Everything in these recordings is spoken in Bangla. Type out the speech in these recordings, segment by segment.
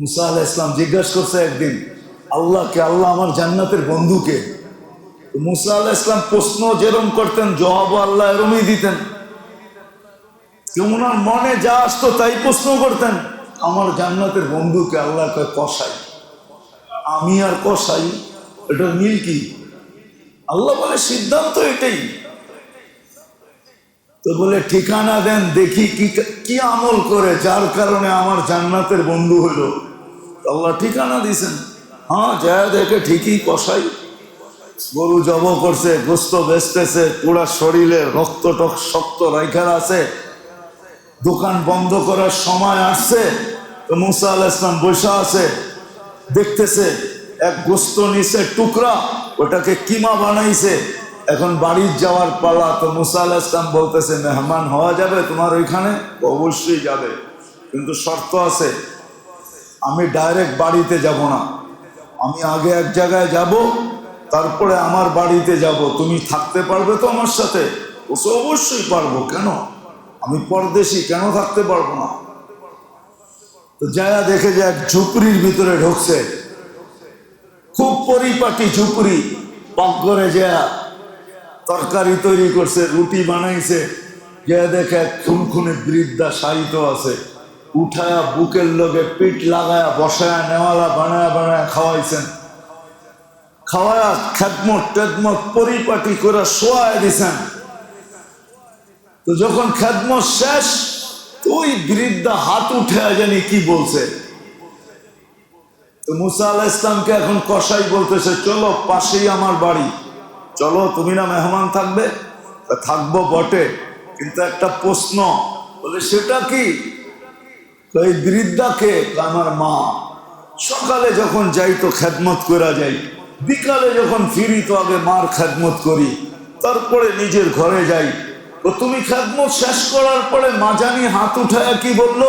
মুসা আলাহ ইসলাম জিজ্ঞাসা করছে একদিন, আল্লাহকে, আল্লাহ আমার জান্নাতের বন্ধুকে। মুসা আলাহ ইসলাম প্রশ্ন যেরম করতেন জবাব আল্লাহ এরমই দিতেন। ওনার মনে যা আসতো তাই প্রশ্ন করতেন, আমার জান্নাতের বন্ধুকে আল্লাহকে কষাই আমি আর কষাই এটার মিল কি? আল্লাহ বলে, সিদ্ধান্ত এটাই। তো বলে, ঠিকানা দেন, দেখি কি আমল করে, যার কারণে আমার জান্নাতের বন্ধু হলো। আল্লাহ ঠিকানা দিছেন হ্যাঁ যা দেখে ঠিকই কষাই। গরু জব করছে, গোস্ত বেচতেছে, পুরা শরীরে রক্ত টক শক্ত রাইখার আছে। দোকান বন্ধ করার সময় আসছে। তো মুসা আল ইসলাম বসে আছে, দেখতেছে এক গোস্ত নিচে টুকরা, ওটাকে কিমা বানাইছে। এখন বাড়ির যাওয়ার পালা, তো মুসা আল ইসলাম বলতেছে, মেহমান হওয়া যাবে তোমার ওইখানে? অবশ্যই যাবে। কিন্তু শর্ত আছে আমি ডাইরেক্ট বাড়িতে যাব না। আমি আগে এক জায়গায় যাব, তারপরে আমার বাড়িতে যাব। তুমি থাকতে পারবে তো আমার সাথে? ও অবশ্যই পারব। কেন? আমি পরদেশি, কেন থাকতে পারব না? তো যায়া দেখে যে এক ঝুপড়ির ভিতরে ঢুকছে। খুব পরিপাটি ঝুপড়ি পাক করে যা তরকারি তৈরি করছে, রুটি বানাইছে। যে দেখে এক খুনখুনে বৃদ্ধা সাহিত্য আছে। উঠায়া বুকের লগে পিঠ লাগায়া বসায়া, নেওয়ালা বানায়া বানায়া খাওয়াইছেন। খাওয়ায়া খেদমত টেদমত পরিপাটি করে শোয়ায় দিছেন। তো যখন খেদমত শেষ, ওই বৃদ্ধা হাত উঠে জানি কি বলছে। তো মুসা আল্লাহ ইসলামকে এখন কসাই বলতেছে, চলো পাশেই আমার বাড়ি। চলো, তুমি না মেহমান থাকবে? থাকব বটে, কিন্তু একটা প্রশ্ন, বলে সেটা কি? তো এই বৃদ্ধাকে আমার মা, সকালে যখন যাই তো খেদমত করা যাই, বিকালে যখন ফিরি তো আগে মার খেদমত করি, তারপরে নিজের ঘরে যাই। তো তুমি খেদমত শেষ করার পরে মা জানি হাত উঠায় কি বলল?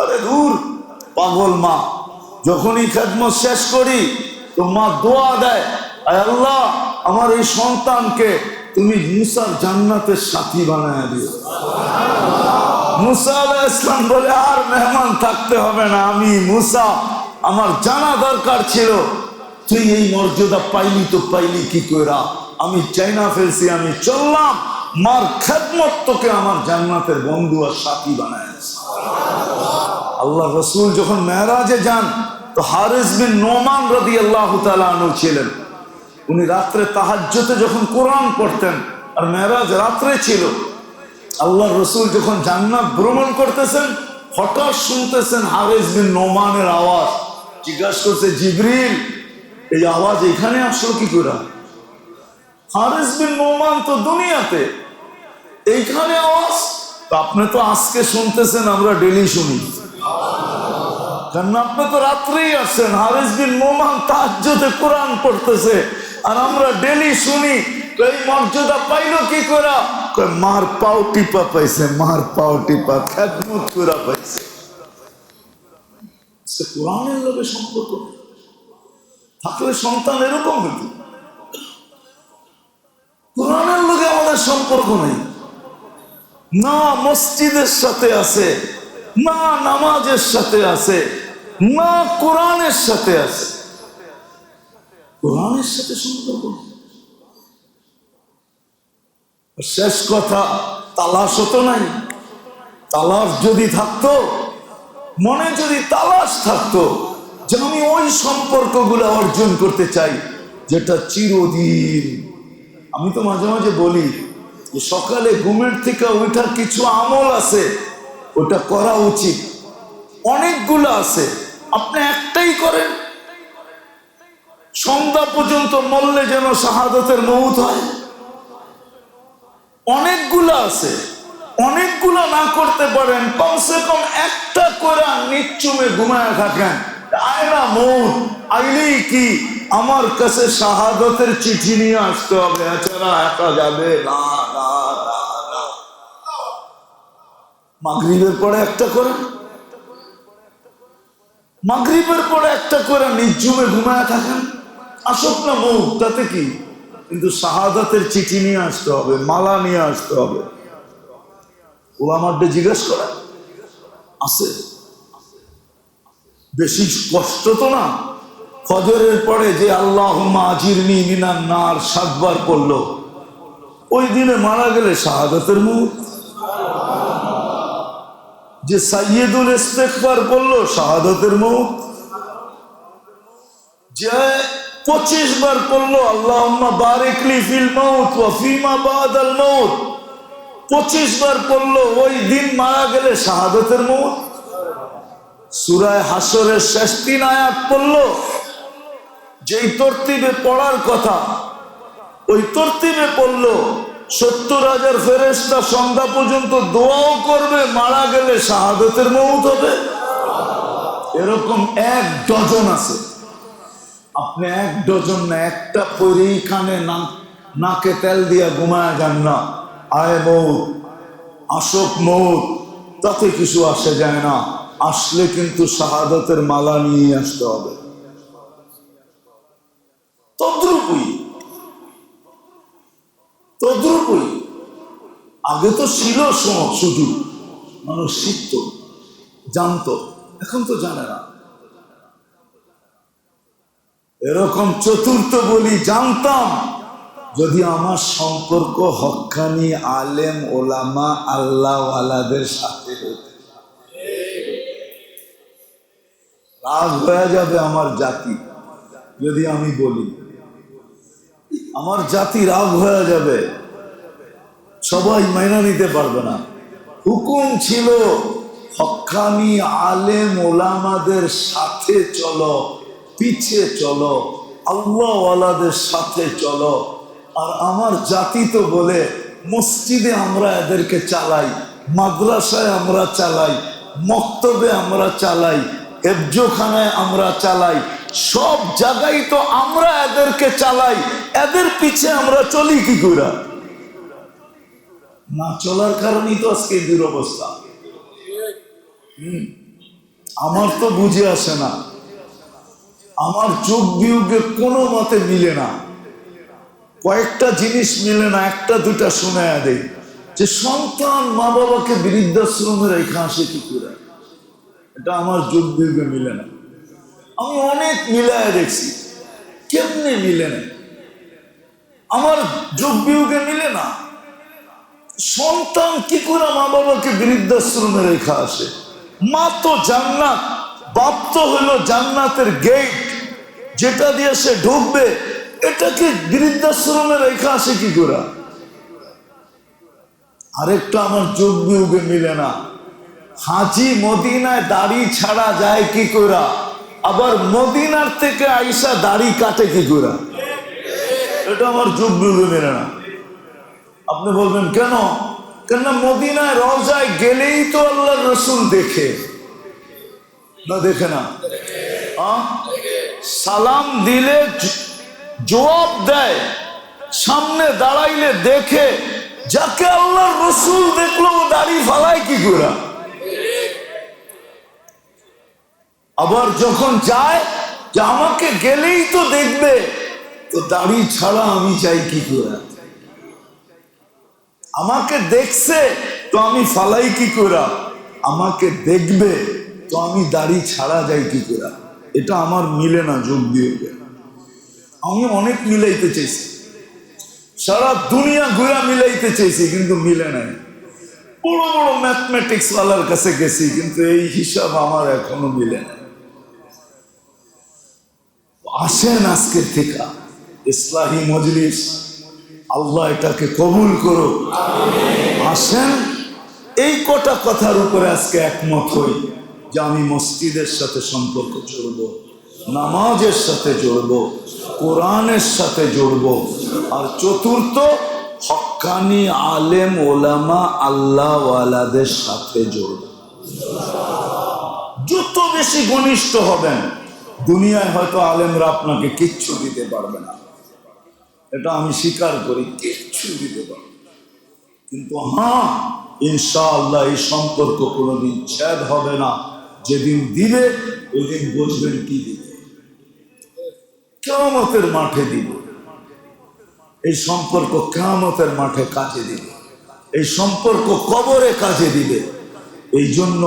আরে দূর পাগল মা, যখনই খেদমত শেষ করি, তো মা দোয়া দেয় আল্লাহ, আমার এই সন্তানকে তুমি মুসার জান্নাতের সাথী বানায় দিও। মুসা আলাহ ইসলাম বলে, আর মেহমান থাকতে হবে না, আমি মুসা। আমার জানা দরকার ছিল। তুই এই মর্যাদা পাইলি তো পাইলি কি কইরা? আমি চাইনা ফেলছি, আমি চললাম। মার খেদমত তোকে আমার জান্নাতের বন্ধু আর সাথী বানায় আল্লাহ রসুল যখন মেহরাজে যান, তো হারিস বিন নোমান রদি আল্লাহ তালু ছিলেন। উনি রাত্রে তাহাজ্যতে যখন কোরআন পড়তেন, আর মেহরাজ রাত্রে ছিল আল্লাহ রসুল যখন জান্নাত ভ্রমণ করতেছেন, হঠাৎ শুনতেছেন হারিস বিন নোমানের আওয়াজ। জিজ্ঞাসা করছে, জিবরিল, এই আওয়াজ এখানে আসলো কি করে? হারিস বিন নোমান তো দুনিয়াতে। এইখানে আওয়াজ? আপনি তো আজকে শুনতেছেন, আমরা ডেলি শুনি। কারণ আপনি তো রাত্রেই আসছেন হারিস বিন নোমান তাহাজ্জুদে কোরআন পড়তেছে, আর আমরা ডেলি শুনি। এই মর্যাদা পাইলো কি করা? মার পাও টিপা পাইছে, মার পাও টিপা, খেদমত করা পাইছে। কোরআনের লোকের সম্পর্ক থাকলে সন্তান এরকম কোরআনের লোকে আমাদের সম্পর্ক নেই। না মসজিদের সাথে আছে, না নামাজের সাথে আছে, না কোরআনের সাথে আছে। কোরআনের সাথে সম্পর্ক নেই। শেষ কথা, তালাশ হতো নাই। তালাশ যদি থাকতো, মনে যদি তালাশ থাকতো, যে আমি ওই সম্পর্কগুলো অর্জন করতে চাই, যেটা চিরদিন। আমি তো মাঝে মাঝে বলি যে সকালে ঘুমের থেকে ওইটার কিছু আমল আছে, ওটা করা উচিত। অনেকগুলো আছে। আপনি একটাই করেন। সন্ধ্যা পর্যন্ত মরলে যেন শাহাদতের মৌত হয়। অনেকগুলো আছে। অনেকগুলো না করতে পারেন, কমসে কম একটা করে নিচ্চুমে ঘুমায় থাকেন। আয়না মৌত আইলেই কি? আমার কাছে শাহাদতের চিঠি নিয়ে আসতে হবে, এছাড়া একা যাবে না না মাগরিবের পরে একটা করেন মাগরিবের পরে একটা করে নির্জুমে ঘুমায় থাকেন? আসুক না মুখ তাতে কি? কিন্তু শাহাদাতের চিঠি নিয়ে আসতে হবে, মালা নিয়ে আসতে হবে। ও আমার জিজ্ঞেস করা আছে। বেশি কষ্ট তো না? ফজরের পরে যে আল্লাহ আজিরনি মিনার নার সাতবার করল ওই দিনে মারা গেলে শাহাদতের মুখ। যে সাইয়েদুল ইস্তেকবার করল শাহাদতের মুখ। যে পঁচিশ বার পড়ল আল্লাহ বারেকলি ফিল মৌত ওয়া ফিমা বাদ আল মৌত পঁচিশ বার পড়ল, ওই দিন মারা গেলে শাহাদতের মুখ সুরায় হাসরের শেষ তিন আয়াত পড়ল, যেই তরতিবে পড়ার কথা, ওই তরতিবে পড়ল, সত্তর হাজার ফেরেস্তা সন্ধ্যা পর্যন্ত দোয়াও করবে, মারা গেলে শাহাদতের মৌত হবে। এরকম এক ডজন আছে। আপনি এক ডজন না, একটা পরেই কানে নাকে তেল দিয়া ঘুমায় যান না। আয় মৌত আসক মৌত, তাতে কিছু আসে যায় না। আসলে কিন্তু শাহাদতের মালা নিয়ে আসতে হবে। তদ্রুপই তদ্রুপই, আগে তো ছিল সুযোগ, মানুষ শিখত, জানতো, এখন তো জানে না। এরকম চতুর্থ বলি জানতাম। যদি আমার সম্পর্ক হকানি, আলেম, ওলামা আল্লাহ আলাদের সাথে রাগ হয়ে যাবে আমার জাতি, যদি আমি বলি। আমার জাতি রাগ হয়ে যাবে। সবাই মাইনা নিতে পারবে না। হুকুম ছিল হক্কানি আলেম, ওলামাদের সাথে চলো। পিছিয়ে চলো, আল্লাহওয়ালাদের সাথে চলো। আর আমার জাতি তো বলে, মসজিদে আমরা এদেরকে চালাই, মাদ্রাসায় আমরা চালাই, মক্তবে আমরা চালাই, হেফজোখানায় আমরা চালাই, সব জায়গায় তো আমরা এদেরকে চালাই, এদের পিছে আমরা চলি কি করে? না চলার কারণেই তো আজকে দুরবস্থা। আমার তো বুঝে আসে না। আমার যোগ বিয়োগে কোনো মতে মিলে না। কয়েকটা জিনিস মিলে না, একটা দুটা শুনে দেয় যে সন্তান মা বাবাকে বৃদ্ধাশ্রমে রেখে আসে কি করে? এটা আমার যোগ বিয়োগে মিলে না। আমি অনেক মিলায় দেখছি। কেমনে মিলে না? আমার যোগ বিয়োগে মিলে না। সন্তান কি করে মা বাবাকে বৃদ্ধাশ্রমে রেখা আসে? মা তো জান্নাত, বাপ তো হলো জান্নাতের গেট যেটা দিয়ে সে ঢুকবে এটাকে বৃদ্ধাশ্রমে রেখা আসে কি করে? আরেকটা আমার যোগ বিয়োগে মিলে না। হাজি মদিনায় দাড়ি ছাড়া যায় কি করে? আবার মদিনার থেকে আইসা দাড়ি কাটে কি করে? এটা আমার যোগ বিয়োগে মিলে না। আপনি বলবেন, কেন? কেন মদিনায় রওজায় গেলেই তো আল্লাহ রসুল দেখে। না, দেখে না। সালাম দিলে জবাব দেয়। সামনে দাঁড়াইলে দেখে যাকে আল্লাহ রসুল দেখল দাড়ি ফালায় কি করে? আবার যখন যায়, যে আমাকে গেলেই তো দেখবে, তো দাড়ি ছাড়া আমি চাই কি করে? আমাকে দেখছে, তো আমি ফালাই কি করা? আমাকে দেখবে তো আমি দাড়ি ছাড়া যাই কি করে? এটা আমার মিলে না, যোগ বিয়োগে আমি অনেক মিলাইতে চাইছি। সারা দুনিয়া ঘুরা মিলাইতে চাইছি, কিন্তু মিলে নাই। বড় বড় ম্যাথমেটিক্স ওয়ালার কাছে গেছি, কিন্তু এই হিসাব আমার এখনও মিলে না আসেন আজকের থেকে, ইসলাহী মজলিস, আল্লাহ এটাকে কবুল করো আসেন, এই কটা কথার উপরে আজকে একমত হই। যে আমি মসজিদের সাথে সম্পর্ক জড়ব, নামাজের সাথে জড়ব, কোরআনের সাথে জড়ব, আর চতুর্থ হক্কানি আলেম, ওলামা, আল্লাহওয়ালাদের সাথে জড়ব। যত বেশি ঘনিষ্ঠ হবেন, দুনিয়ায় হয়তো আলেমরা আপনাকে কিচ্ছু দিতে পারবে না। এটা আমি স্বীকার করি, কিচ্ছু দিতে পারবে। কিন্তু হ্যাঁ ইনশাআল্লাহ এই সম্পর্ক কোনোদিন ছেদ হবে না। যেদিন দিবে ওই দিন বুঝবেন কি দিবে? কেমতের মাঠে দিবে। এই সম্পর্ক কেমতের মাঠে কাজে দিবে। এই সম্পর্ক কবরে কাজে দিবে। এই জন্য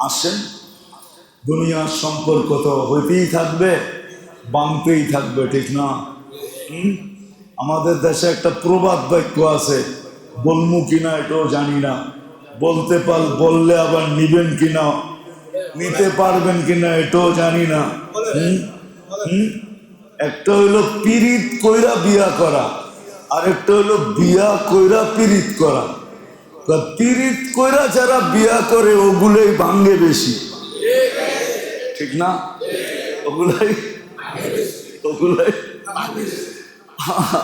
আসেন, দুনিয়ার সম্পর্ক তো হইতেই থাকবে বাংতেই থাকবে, ঠিক না? আমাদের দেশে একটা প্রবাদ বাক্য আছে, বলমু কিনা এটাও জানি না। বলতে পার, বললে আবার নিবেন কিনা নিতে পারবেন কিনা এটাও জানি না? একটা হইল পিরিত কইরা বিয়া করা আর একটা হইল বিয়া কইরা পিরিত করা। তা পিরিত কইরা যারা বিয়া করে ওগুলোই ভাঙ্গে বেশি। ঠিক না? ওগুলাই ওগুলাই।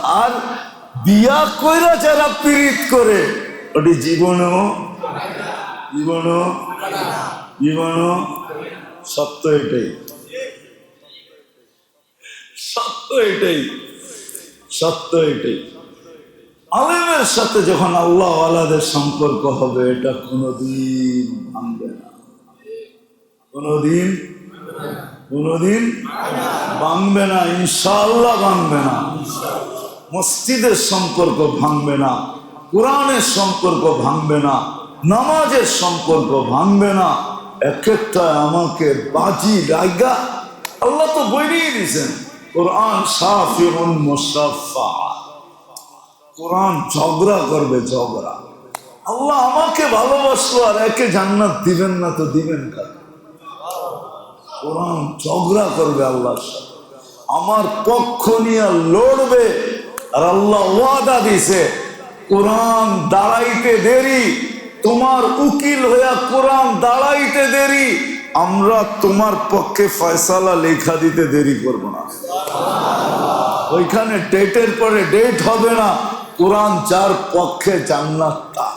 আর বিয়া কইরা যারা পীড়িত করে ওটি জীবনও জীবনও। জীবনও সত্য এটাই। সত্য এটাই। সত্য এটাই। আলেমের সাথে যখন আল্লাহ আলাদের সম্পর্ক হবে, এটা কোনোদিন ভাঙবে না। কোনোদিন কোনোদিন ভাঙবে না, ইনশাআল্লাহ ভাঙবে না। মসজিদের সম্পর্ক ভাঙবে না, কোরআনের সম্পর্ক ভাঙবে না, নামাজের সম্পর্ক ভাঙবে না। এক একটা আমাকে বাজি রাইগা আল্লাহ তো বইলেই দিয়েছেন, কোরআন সাফিউন মুসাফা কোরআন ঝগড়া করবে ঝগড়া। আল্লাহ আমাকে ভালোবাসলো আর একে জান্নাত দিবেন না তো দিবেন কার কোরআন ঝগড়া করবে আল্লাহর সাথে। আমার পক্ষ নিয়ে লড়বে আর আল্লাহ ওয়াদা দিছে কোরআন দাঁড়াইতে দেরি তোমার উকিল হইয়া কোরআন দাঁড়াইতে দেরি, আমরা তোমার পক্ষে ফয়সালা লেখা দিতে দেরি করব না। ওইখানে ডেটের পরে ডেট হবে না, কোরআন যার পক্ষে জান্নাত তার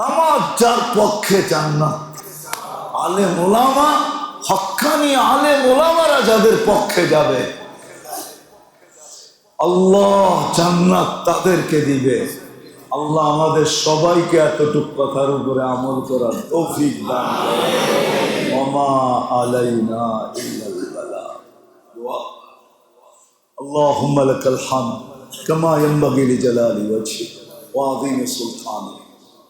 নামাজ যার পক্ষে জান্নাত। আলে মোলামা, হক্কানি আলে মোলামারা যাদের পক্ষে যাবে, আল্লাহ জান্নাত তাদেরকে দিবে। আল্লাহ আমাদের সবাইকে এতটুক কথার উপরে আমল করার তৌফিক দান করেন। ওমা আলাইনা ইল্লাল বালাগ। দোয়া। اللهم لك الحمد كما ينبغي لجلال وجهك وعظيم سلطانك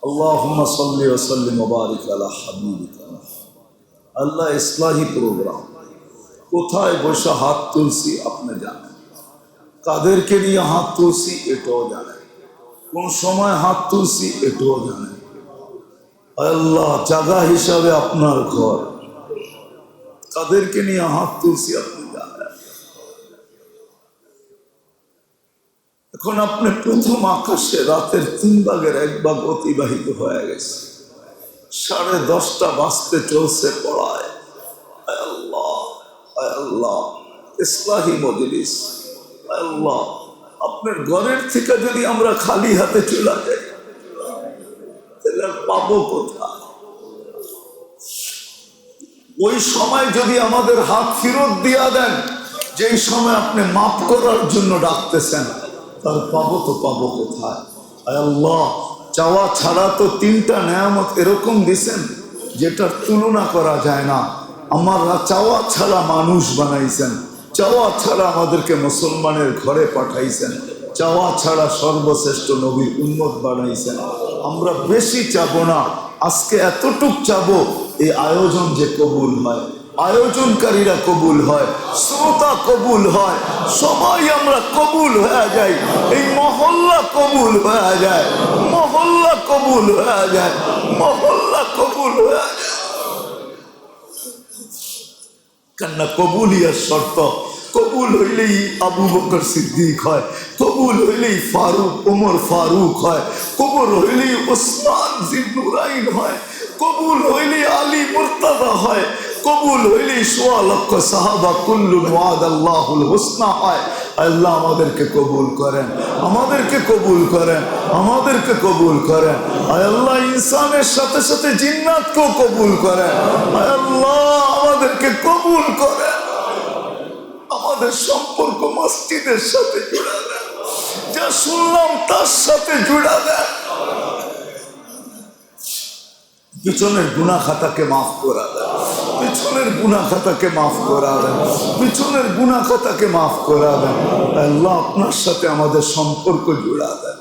اللهم صل وسلم وبارك على حبيبك محمد আল্লাহ ইসলাহি প্রোগ্রাম কোথায় বসে হাত তুলছি আপনি জানেন কাদেরকে নিয়ে হাত তুলছি এটাও জানেন কোন সময় হাত তুলছি এটাও জানেন আল্লাহ, জায়গা হিসাবে আপনার ঘর। কাদেরকে নিয়ে হাত তুলছি আপনি এখন আপনি প্রথম আকাশে রাতের তিন ভাগের এক ভাগ অতিবাহিত হয়ে গেছে। সাড়ে দশটা বাঁচতে চলছে পড়ায়। আল্লাহ আল্লাহ, ইসলাহি মজলিস। আল্লাহ। আপনার ঘরের থেকে যদি আমরা খালি হাতে চলে যাই, তাহলে পাবো কোথায়? ওই সময় যদি আমাদের হাত ফেরত দিয়া দেন, যেই সময় আপনি মাফ করার জন্য ডাকতেছেন, তার পাবো তো পাবো কোথায়? চাওয়া ছাড়া তো তিনটা নেয়ামত এরকম দিছেন, যেটার তুলনা করা যায় না। আমার চাওয়া ছাড়া মানুষ বানাইছেন। চাওয়া ছাড়া আমাদেরকে মুসলমানের ঘরে পাঠাইছেন। চাওয়া ছাড়া সর্বশ্রেষ্ঠ নবীর উন্মত বানাইছেন। আমরা বেশি চাব না, আজকে এতটুক চাবো, এই আয়োজন যে কবুল হয়, আয়োজনকারীরা কবুল হয়, শ্রোতা কবুল হয়, সবাই আমরা কবুল হয়ে যাই, এই মহল্লা কবুল হয়ে যায়, মহল্লা কবুল হয়ে যায়, মহল্লা কবুল হয়ে যায়। কেননা কবুলিয়ার শর্ত কবুল হইলেই আবু বকর সিদ্দিক হয়, কবুল হইলেই ফারুক, ওমর ফারুক হয়, কবুল হইলেই ওসমান জিবনুরাইন হয়, কবুল হইলেই আলী মুর্তাদা হয়, কবুল হইলেই সোয়া লক্ষ সাহাবা কুল্লুন ওয়াদ আল্লাহুল হুসনা হয়। আল্লাহ আমাদেরকে কবুল করেন, আমাদেরকে কবুল করেন, আমাদেরকে কবুল করেন। আল্লাহ, ইনসানের সাথে সাথে জিন্নাতকেও কবুল করেন। আল্লাহ, আমাদেরকে কবুল করেন। আমাদের সম্পর্ক মসজিদের সাথে জুড়া দেন যা শুনলাম তার সাথে জুড়া দেন পিছনের গুনা খাতাকে মাফ করা দেয়। পিছনের গুনা খাতাকে মাফ করা দেয়। পিছনের গুনা খাতাকে মাফ করা দেন আল্লাহ আপনার সাথে আমাদের সম্পর্ক জুড়া দেন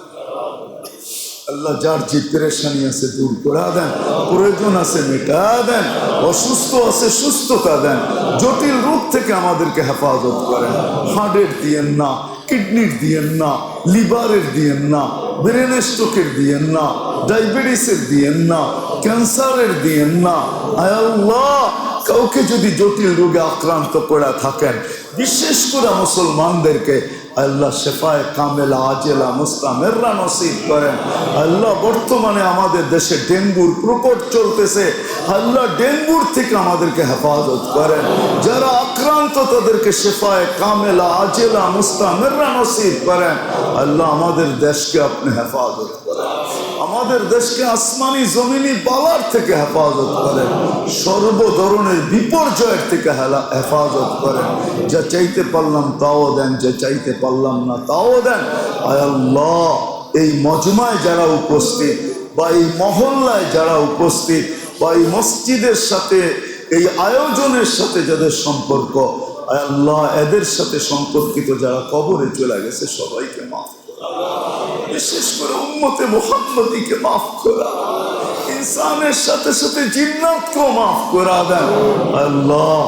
আল্লাহ যার যে পেরেশানি আছে দূর করে দেন, প্রয়োজন আছে মেটা দেন, অসুস্থ আছে সুস্থতা দেন, জটিল রোগ থেকে আমাদেরকে হেফাজত করেন। হার্টের দিয়েন না, কিডনির দিয়েন না লিভারের দিয়েন না ব্রেন স্ট্রোকের দিয়েন না ডায়াবেটিসের দিয়েন না ক্যান্সারের দিয়েন না। আল্লাহ, কাউকে যদি জটিল রোগে আক্রান্ত করে থাকেন, বিশেষ করে মুসলমানদেরকে আল্লাহ শেফায় কামেলা, আজেলা মুস্তামেররা নসিব করেন। আল্লাহ বর্তমানে আমাদের দেশে ডেঙ্গুর প্রকট চলতেছে। আল্লাহ ডেঙ্গুর থেকে আমাদেরকে হেফাজত করেন। যারা আক্রান্ত, তাদেরকে শেফায় কামেলা, আজেলা মুস্তামেররা নসিব করেন। আল্লাহ আমাদের দেশকে আপনি হেফাজত করেন আমাদের দেশকে আসমানি জমিনি বালার থেকে হেফাজত করেন সর্ব ধরনের বিপর্যয়ের থেকে হেফাজত করেন যা চাইতে পারলাম তাও দেন, যা চাইতে পারলাম না তাও দেন। আল্লাহ, এই মজমায় যারা উপস্থিত বা এই মহল্লায় যারা উপস্থিত বা এই মসজিদের সাথে, এই আয়োজনের সাথে যাদের সম্পর্ক, আয় আল্লাহ, এদের সাথে সম্পর্কিত যারা কবরে চলে গেছে, সবাইকে মাফ বিশেষ করে উম্মতে মোহাম্মদীকে মাফ করা ইনসানের সাথে সাথে জিন্নাতকেও মাফ করা দেন আল্লাহ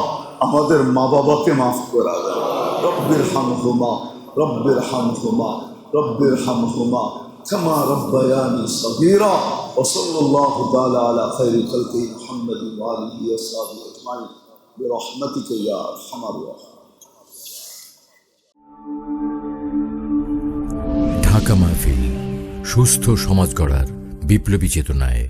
আমাদের মা বাবাকে মাফ করা দেন রব্বির হামহুমা রব্বির হামহুমা রব্বির হামহুমা كما ربياني صغيرا وصلى الله تعالى على خير خلقه محمد وآله وصحبه أجمعين برحمتك يا أرحم الراحمين সুস্থ সমাজ গড়ার বিপ্লবী চেতনায়